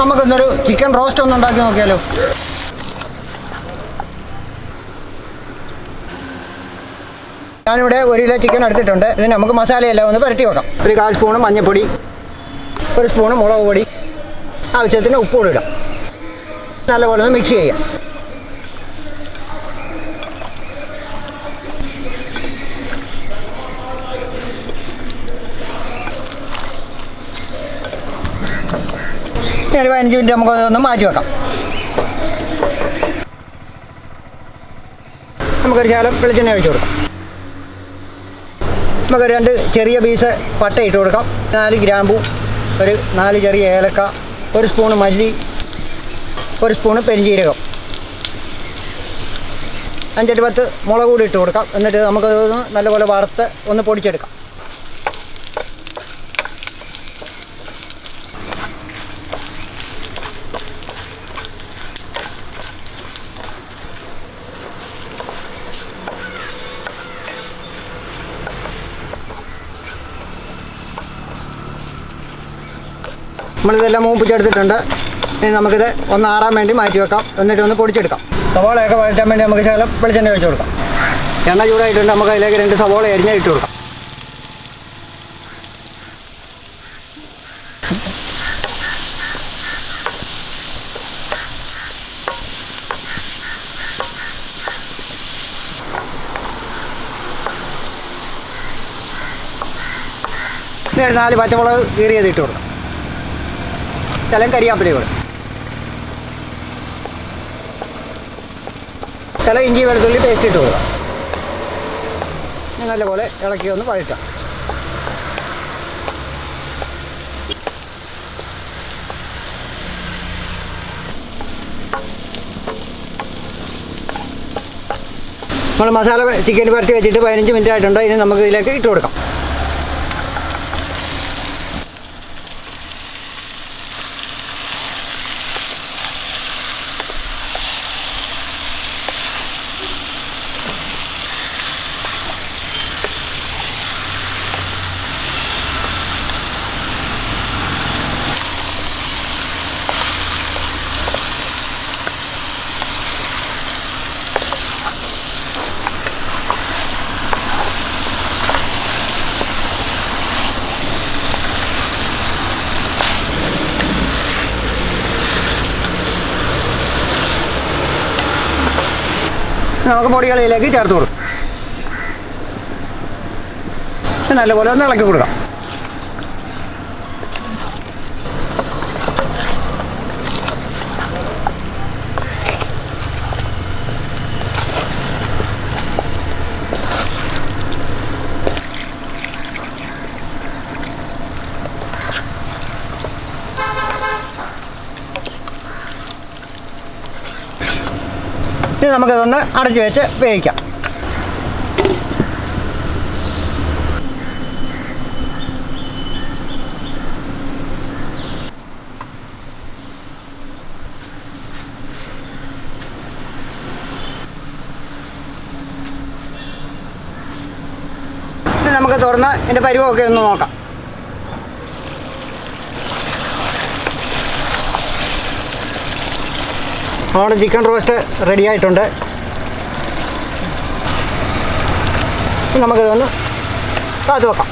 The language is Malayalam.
നമുക്കൊന്നൊരു ചിക്കൻ റോസ്റ്റ് ഒന്ന് ഉണ്ടാക്കി നോക്കിയാലോ? ഞാനിവിടെ ഒരു കിലോ ചിക്കൻ എടുത്തിട്ടുണ്ട്. ഇതിന് നമുക്ക് മസാലയെല്ലാം ഒന്ന് പുരട്ടി വെക്കാം. ഒരു കാൽ സ്പൂണ് മഞ്ഞൾപ്പൊടി ഒരു സ്പൂണ് മുളക് പൊടി ആവശ്യത്തിന് ഉപ്പ് കൂടി ഇടാം. നല്ലപോലെ ഒന്ന് മിക്സ് ചെയ്യാം. ഒരു പതിനഞ്ച് മിനിറ്റ് നമുക്ക് ഒന്ന് മാറ്റി വെക്കാം. നമുക്കൊരു ശാലം വെളിച്ചെണ്ണ ഒഴിച്ചു കൊടുക്കാം. നമുക്ക് രണ്ട് ചെറിയ പീസ് പട്ട ഇട്ട് കൊടുക്കാം. നാല് ഗ്രാമ്പു ഒരു നാല് ചെറിയ ഏലക്ക ഒരു സ്പൂണ് മല്ലി ഒരു സ്പൂണ് പെരിഞ്ജീരകം. അഞ്ചെട്ട് പത്ത് മുളക് കൂടി ഇട്ട് കൊടുക്കാം. എന്നിട്ട് നമുക്കത് നല്ലപോലെ വറുത്ത് ഒന്ന് പൊടിച്ചെടുക്കാം. നമ്മളിതെല്ലാം മൂപ്പിച്ചെടുത്തിട്ടുണ്ട്. ഇനി നമുക്കിത് ഒന്ന് ആറാൻ വേണ്ടി മാറ്റി വെക്കാം. എന്നിട്ട് ഒന്ന് പൊടിച്ചെടുക്കാം. സവോളയൊക്കെ വഴറ്റാൻ വേണ്ടി നമുക്ക് ശകലം വെളിച്ചെണ്ണ വെച്ച് കൊടുക്കാം. എണ്ണ ചൂടായിട്ടുണ്ട്. നമുക്ക് അതിലേക്ക് രണ്ട് സവോള അരിഞ്ഞ ഇട്ട് കൊടുക്കാം. നാല് പച്ചമുളക് കീറിയത് ഇട്ട് കൊടുക്കാം. ശകലം കരിയാമ്പലയോട് സ്ഥലം ഇഞ്ചി വെളുത്തുള്ളി പേസ്റ്റ് ഇട്ട് കൊടുക്കാം. നല്ലപോലെ ഇളക്കി ഒന്ന് വഴറ്റാം നമ്മൾ മസാല ചിക്കൻ പുരട്ടി വെച്ചിട്ട് പതിനഞ്ച് മിനിറ്റ് ആയിട്ടുണ്ട്? ഇനി നമുക്ക് ഇതിലേക്ക് ഇട്ട് കൊടുക്കാം. നമുക്ക് പൊടികളിലേക്ക് ചേർത്ത് കൊടുക്കും. നല്ലപോലെ ഒന്ന് ഇളക്കി കൊടുക്കാം. ഇനി നമുക്കിതൊന്ന് അടച്ചു വെച്ച് വേവിക്കാം. നമുക്ക് തുറന്ന് ഇതിന്റെ പരിവൊക്കെ ഒന്ന് നോക്കാം. നമ്മുടെ ചിക്കൻ റോസ്റ്റ് റെഡി ആയിട്ടുണ്ട്. നമുക്കിതൊന്ന് കാത്തു വെക്കാം.